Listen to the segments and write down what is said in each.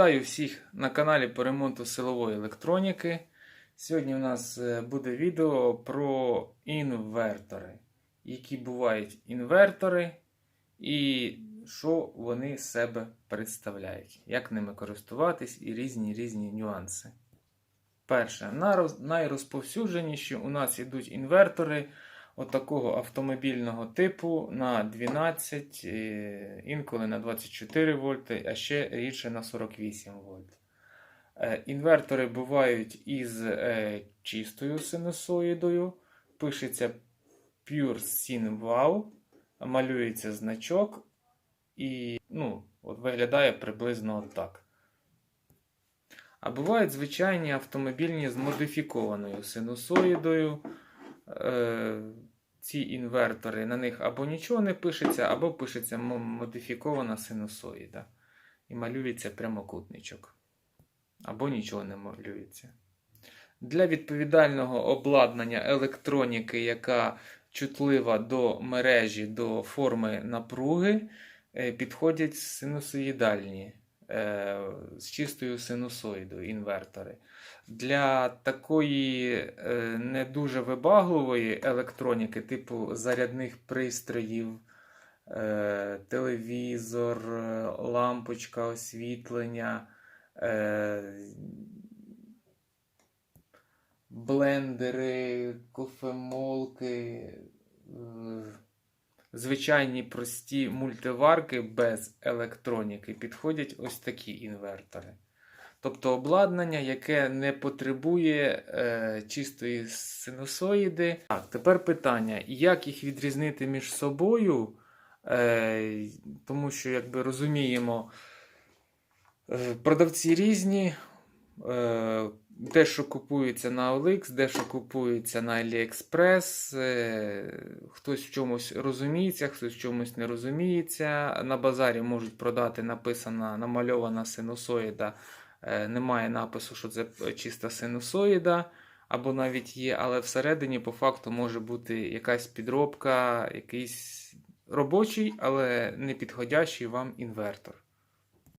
Вітаю всіх на каналі по ремонту силової електроніки. Сьогодні у нас е, буде відео про інвертори. Які бувають інвертори і що вони себе представляють, як ними користуватись і різні різні нюанси. Перше, найрозповсюдженіші у нас йдуть інвертори отакого автомобільного типу на 12, е, інколи на 24 вольти, а ще рідше на 48 вольт. Е, Інвертори бувають із е, чистою синусоїдою. Пишеться Pure Sin Wow, малюється значок і ну, от виглядає приблизно отак. А бувають звичайні автомобільні з модифікованою синусоїдою. Ці інвертори, на них або нічого не пишеться, або пишеться модифікована синусоїда. І малюється прямокутничок. Або нічого не малюється. Для відповідального обладнання електроніки, яка чутлива до мережі, до форми напруги, е, підходять синусоїдальні з чистою синусоїдою інвертори. Для такої е, не дуже вибагливої електроніки, типу зарядних пристроїв, е, телевізор, е, лампочка освітлення, е, блендери, кофемолки, е, звичайні прості мультиварки без електроніки підходять ось такі інвертори. Тобто обладнання, яке не потребує е, чистої синусоїди. Так, тепер питання: як їх відрізнити між собою? Е, тому що, якби розуміємо, е, продавці різні. Е, дещо купується на OLX, дещо купується на AliExpress, е, хтось в чомусь розуміється, хтось в чомусь не розуміється. На базарі можуть продати написана намальована синусоїда. Е, Немає напису, що це чиста синусоїда, або навіть є, але всередині по факту може бути якась підробка, якийсь робочий, але не підходящий вам інвертор.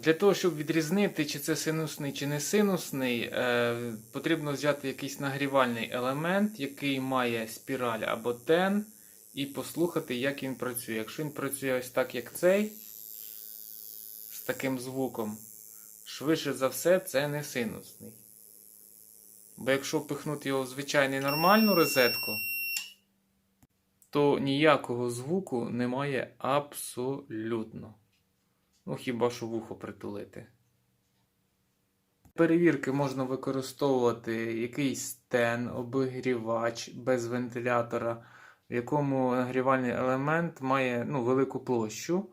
Для того, щоб відрізнити, чи це синусний, чи не синусний, е, потрібно взяти якийсь нагрівальний елемент, який має спіраль або тен, і послухати, як він працює. Якщо він працює ось так, як цей, з таким звуком, швидше за все, це не синусний. Бо якщо впихнути його в звичайну нормальну розетку, то ніякого звуку немає абсолютно. Ну, хіба що вухо притулити. Перевірки можна використовувати якийсь стен, обігрівач без вентилятора, в якому нагрівальний елемент має ну, велику площу.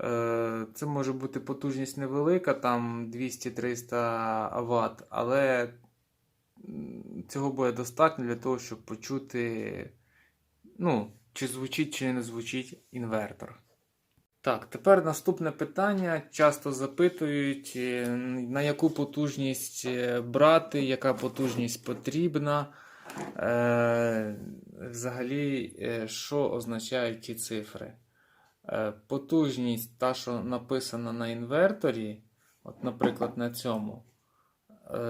Е, Це може бути потужність невелика, там 200-300 Вт, але цього буде достатньо для того, щоб почути, ну, чи звучить, чи не звучить інвертор. Так, тепер наступне питання. Часто запитують, е, на яку потужність е, брати, яка потужність потрібна. Е, Взагалі, що означають ті цифри? Потужність, та, що написана на інверторі, от, наприклад, на цьому,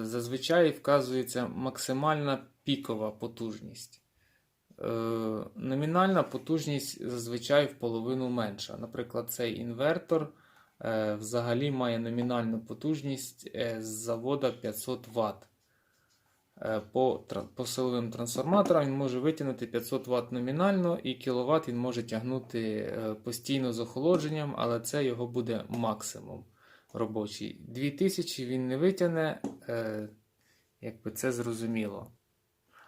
зазвичай вказується максимальна пікова потужність. Е, Номінальна потужність зазвичай в половину менша. Наприклад, цей інвертор е, взагалі має номінальну потужність е, з завода 500 Вт. По, по силовим трансформаторам він може витягнути 500 Вт номінально і кВт він може тягнути постійно з охолодженням, але це його буде максимум робочий. 2000 він не витягне, якби це зрозуміло.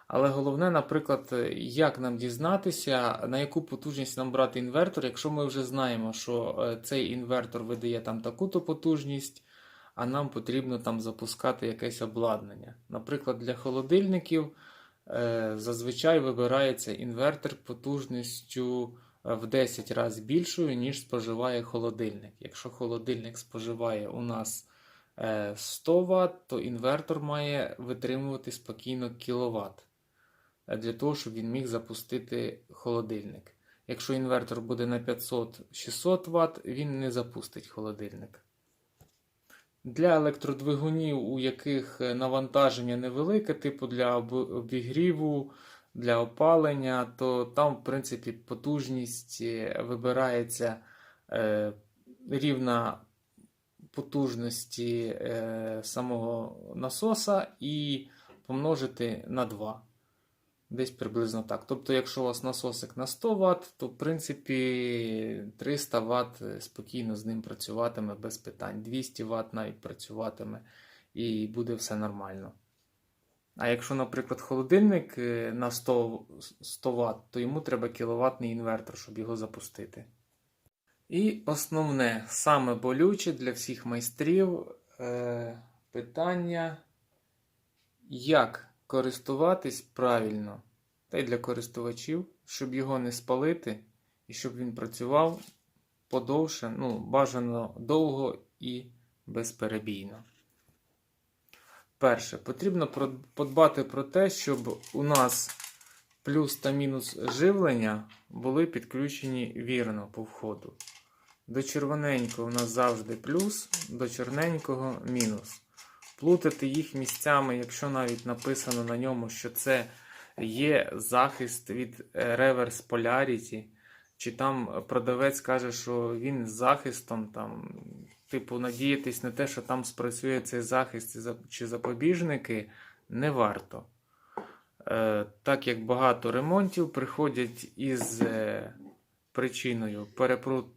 Але головне, наприклад, як нам дізнатися, на яку потужність нам брати інвертор, якщо ми вже знаємо, що е, цей інвертор видає там таку-то потужність, а нам потрібно там запускати якесь обладнання. Наприклад, для холодильників е, зазвичай вибирається інвертор потужністю е, в 10 разів більшою, ніж споживає холодильник. Якщо холодильник споживає у нас е, 100 Вт, то інвертор має витримувати спокійно кВт для того, щоб він міг запустити холодильник. Якщо інвертор буде на 500-600 Вт, він не запустить холодильник. Для електродвигунів, у яких е, навантаження невелике, типу для обігріву, для опалення, то там, в принципі, потужність е, вибирається е, рівна потужності е, самого насоса і помножити на 2. Десь приблизно так. Тобто, якщо у вас насосик на 100 Вт, то в принципі 300 Вт спокійно з ним працюватиме без питань. 200 Вт навіть працюватиме і буде все нормально. А якщо, наприклад, холодильник е, на 100, 100 Вт, то йому треба кіловатний інвертор, щоб його запустити. І основне, саме болюче для всіх майстрів е, питання, як користуватись правильно, та й для користувачів, щоб його не спалити і щоб він працював подовше, ну, бажано довго і безперебійно. Перше, потрібно подбати про те, щоб у нас плюс та мінус живлення були підключені вірно по входу. До червоненького у нас завжди плюс, до чорненького мінус. Плутати їх місцями, якщо навіть написано на ньому, що це є захист від е, реверс поляріті, чи там продавець каже, що він з захистом, там, типу, надіятись на те, що там спрацює цей захист чи запобіжники, не варто. Е, так як багато ремонтів приходять із е, причиною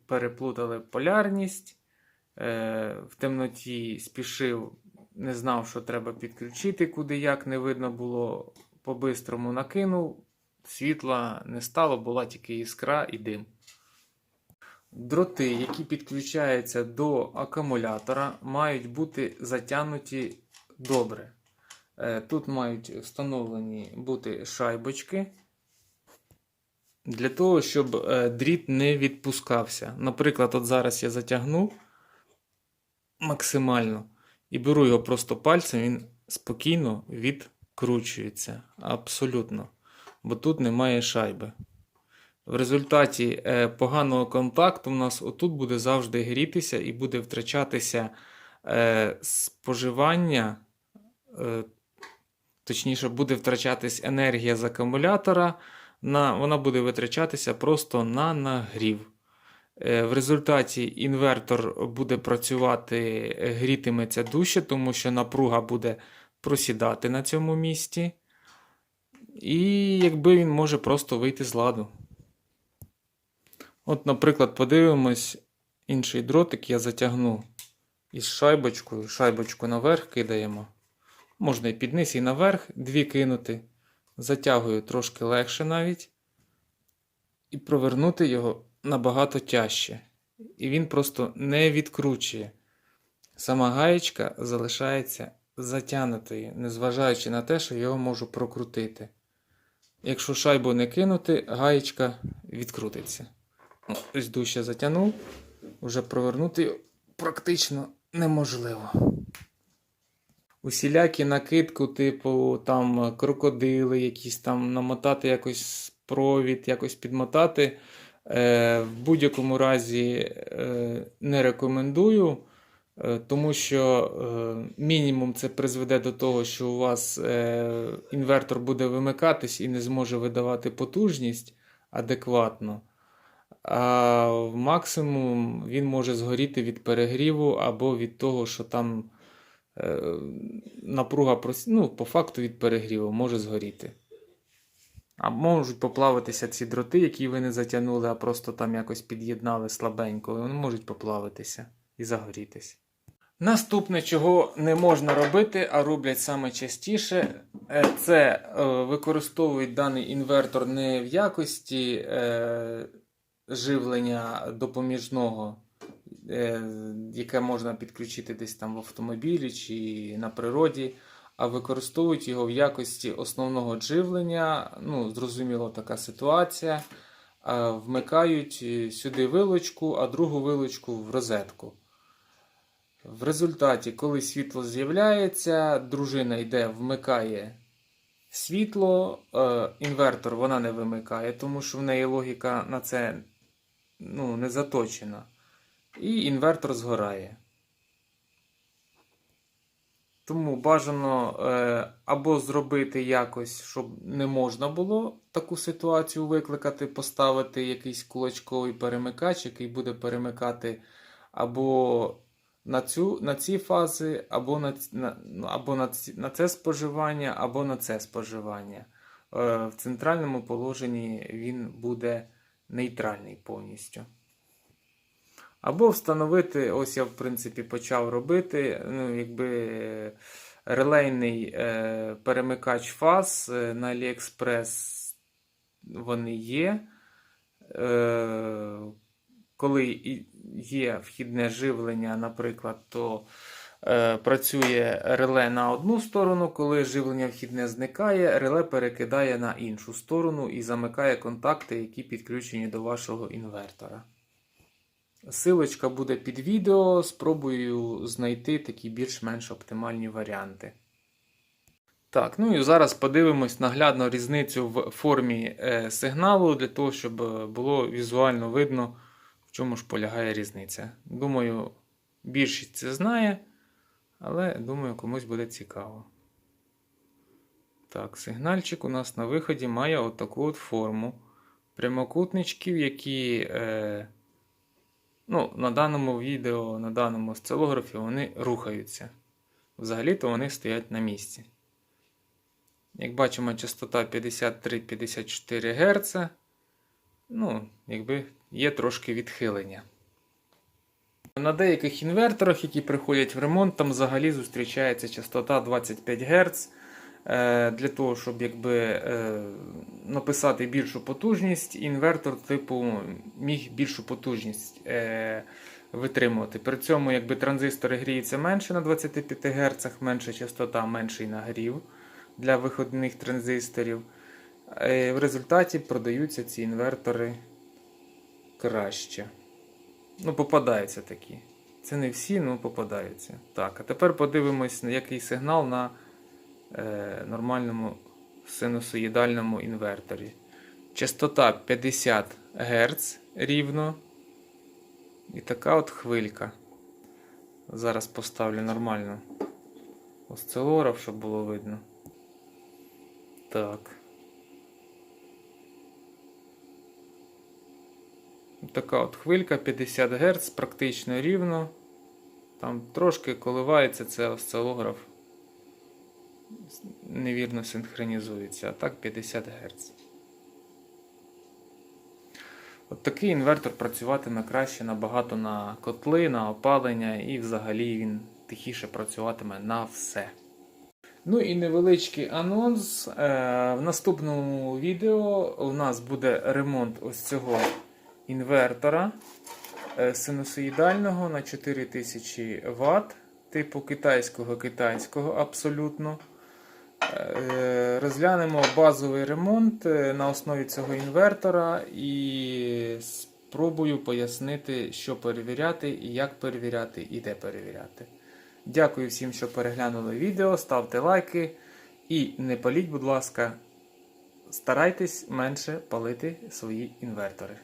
переплутали полярність, в темноті спішив, не знав, що треба підключити, куди як не видно було, по-бистрому накинув, світла не стало, була тільки іскра і дим. Дроти, які підключаються до акумулятора, мають бути затягнуті добре. Е, Тут мають встановлені бути шайбочки для того, щоб е, дріт не відпускався. Наприклад, от зараз я затягну максимально і беру його просто пальцем, він спокійно відкручується. Абсолютно. Бо тут немає шайби. В результаті е, поганого контакту у нас отут буде завжди грітися і буде втрачатися е, споживання, е, точніше, буде втрачатись енергія з акумулятора, на, вона буде витрачатися просто на нагрів. Е, В результаті інвертор буде працювати, е, грітиметься дужче, тому що напруга буде просідати на цьому місці. І якби він може просто вийти з ладу. От, наприклад, подивимось інший дротик я затягну із шайбочкою. Шайбочку наверх кидаємо. Можна і під низ, і наверх дві кинути. Затягую трошки легше навіть. І провернути його набагато тяжче. І він просто не відкручує. Сама гаєчка залишається затягнутою, незважаючи на те, що його можу прокрутити. Якщо шайбу не кинути, гаєчка відкрутиться. Ну, Ось дужче затягнув, вже провернути практично неможливо. Усілякі накидку, типу там крокодили, якісь там намотати якось провід, якось підмотати. Е, в будь-якому разі е, не рекомендую, е, тому що мінімум це призведе до того, що у вас інвертор буде вимикатись і не зможе видавати потужність адекватно. А максимум він може згоріти від перегріву або від того, що там напруга ну, по факту від перегріву може згоріти. А можуть поплавитися ці дроти, які ви не затягнули, а просто там якось під'єднали слабенько. Вони можуть поплавитися і загорітись. Наступне, чого не можна робити, а роблять саме частіше, е, це е, використовують даний інвертор не в якості е, живлення допоміжного, яке можна підключити десь там в автомобілі чи на природі, а використовують його в якості основного живлення. Ну, зрозуміло, така ситуація. Вмикають е, сюди вилочку, а другу вилочку в розетку. В результаті, коли світло з'являється, дружина йде, вмикає світло, е, інвертор вона не вимикає, тому що в неї логіка на це ну, не заточена. І інвертор згорає. Тому бажано е, або зробити якось, щоб не можна було таку ситуацію викликати, поставити якийсь кулачковий перемикач, який буде перемикати або на, цю, на ці фази, або на, на, ну, або на, ці, на це споживання, або на це споживання. Е, в центральному положенні він буде нейтральний повністю. Або встановити, ось я в принципі почав робити, ну, якби е, релейний е, перемикач фаз е, на AliExpress вони є. Е, коли є вхідне живлення, наприклад, то е, працює реле на одну сторону, коли живлення вхідне зникає, реле перекидає на іншу сторону і замикає контакти, які підключені до вашого інвертора. Силочка буде під відео. Спробую знайти такі більш-менш оптимальні варіанти. Так, ну і зараз подивимось наглядно різницю в формі е, сигналу для того, щоб е, було візуально видно, в чому ж полягає різниця. Думаю, більшість це знає, але думаю, комусь буде цікаво. Так, сигнальчик у нас на виході має отаку от форму прямокутничків, які. Е, Ну, на даному відео, на даному осцилографі вони рухаються. Взагалі-то вони стоять на місці. Як бачимо, частота 53-54 Гц. Ну, якби є трошки відхилення. На деяких інверторах, які приходять в ремонт, там взагалі зустрічається частота 25 Гц. Е, Для того, щоб якби, е, написати більшу потужність, інвертор типу міг більшу потужність е, витримувати. При цьому якби, транзистори гріються менше на 25 Гц, менша частота, менший нагрів для виходних транзисторів. В результаті продаються ці інвертори краще. Ну, попадаються такі. Це не всі, але попадаються. Так, а тепер подивимось, на який сигнал на нормальному синусоїдальному інверторі. Частота 50 Гц рівно. І така от хвилька. Зараз поставлю нормально осцилограф, щоб було видно. Так. Така от хвилька 50 Гц, практично рівно. Там трошки коливається це осцилограф. Невірно синхронізується, а так 50 Гц. От такий інвертор працюватиме краще набагато на котли, на опалення і взагалі він тихіше працюватиме на все. Ну і невеличкий анонс. Е, В наступному відео у нас буде ремонт ось цього інвертора е, синусоїдального на 4000 Вт, типу китайського китайського абсолютно. Е, Розглянемо базовий ремонт е, на основі цього інвертора і спробую пояснити, що перевіряти, як перевіряти, і де перевіряти. Дякую всім, що переглянули відео. Ставте лайки і не паліть, будь ласка, старайтесь менше палити свої інвертори.